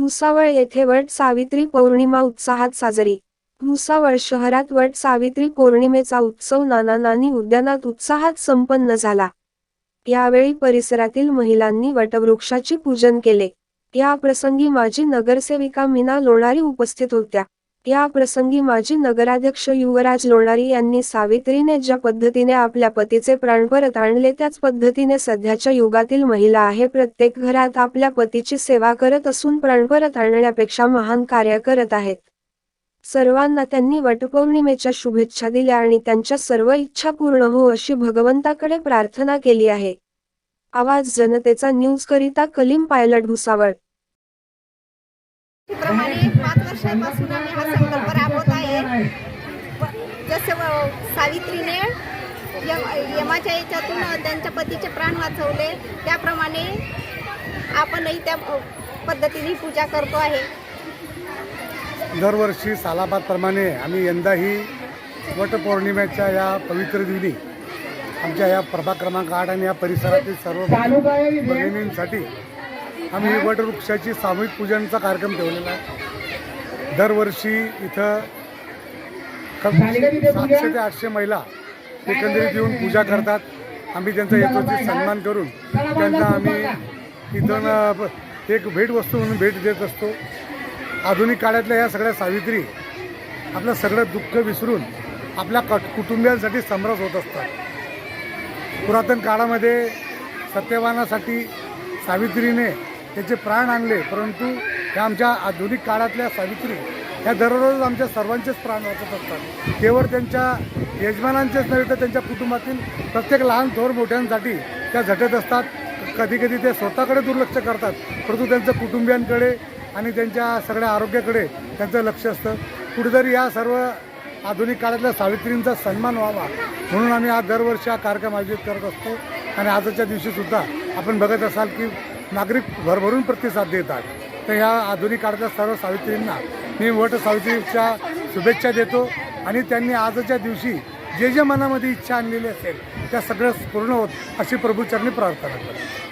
भुसावळ येथे वट सावित्री पौर्णिमा उत्साहात साजरी. भुसावळ शहरात वट सावित्री पौर्णिमेचा उत्सव नाना नानी उद्यानात उत्साहात संपन्न झाला. यावेळी परिसरातील महिलांनी वटवृक्षाची पूजन केले. या प्रसंगी माजी नगरसेविका मीना लोणारी उपस्थित होत्या. या प्रसंगी माजी नगराध्यक्ष युवराज लोणारी यांनी सावित्रीने ज्या पद्धतीने आपल्या पतीचे प्राण परत आणले त्याच पद्धतीने सध्याच्या युगातील महिला आहे. प्रत्येक घरात आपल्या पतीची सेवा करत असून प्राण परत आणण्यापेक्षा महान कार्य करत आहेत. सर्वांना त्यांनी वटपौर्णिमेच्या शुभेच्छा दिल्या आणि त्यांच्या सर्व इच्छा पूर्ण हो अशी भगवंताकडे प्रार्थना केली आहे. आवाज जनतेचा न्यूज करिता कलीम पायलट भुसावळ. प्रमाणे वर्षापासून आम्ही हा संकल्प राबवत आहे. जसं व- सावित्रीने यम यमाच्या याच्यातून त्यांच्या पतीचे प्राण वाचवले त्याप्रमाणे आपणही त्या पद्धतीने पूजा करतो आहे. दरवर्षी सालाबादप्रमाणे आम्ही यंदाही वटपौर्णिमेच्या या पवित्र दिनी आमच्या या प्रभाग क्रमांक आठ आणि या परिसरातील सर्व भगिनींसाठी आम्ही वटवृक्षाची सामूहिक पूजनचा कार्यक्रम ठेवलेला आहे. दरवर्षी इथं सातशे ते आठशे महिला एकंदरीत येऊन पूजा करतात. आम्ही त्यांचा यथोचित सन्मान करून त्यांना आम्ही ब- एक भेटवस्तू म्हणून भेट देत असतो. आधुनिक काळातल्या या सगळ्या सावित्री आपलं सगळं दुःख विसरून आपल्या कट कुटुंबियांसाठी समरस होत असतात. पुरातन काळामध्ये सत्यवानासाठी सावित्रीने त्याचे प्राण आणले परंतु ह्या आमच्या आधुनिक काळातल्या सावित्री ह्या दररोज आमच्या सर्वांचेच प्राण वाचत असतात. केवळ त्यांच्या यजमानांचेच नव्हे तर त्यांच्या कुटुंबातील प्रत्येक लहान थोर मोठ्यांसाठी त्या झटत असतात. कधी कधी ते स्वतःकडे दुर्लक्ष करतात परंतु त्यांचं कुटुंबियांकडे आणि त्यांच्या सगळ्या आरोग्याकडे त्यांचं लक्ष असतं. कुठेतरी या सर्व आधुनिक काळातल्या सावित्रींचा सन्मान व्हावा म्हणून आम्ही हा दरवर्षी हा कार्यक्रम आयोजित करत असतो. आणि आजच्या दिवशीसुद्धा आपण बघत असाल की नागरिक भरभरून प्रतिसाद देतात तर ह्या आधुनिक काळातल्या सर्व सावित्रींना मी वट सावित्रीच्या शुभेच्छा देतो आणि त्यांनी आजच्या दिवशी जे जे मनामध्ये इच्छा आणलेली असेल त्या सगळं पूर्ण होत अशी प्रभूचरणी प्रार्थना करतो.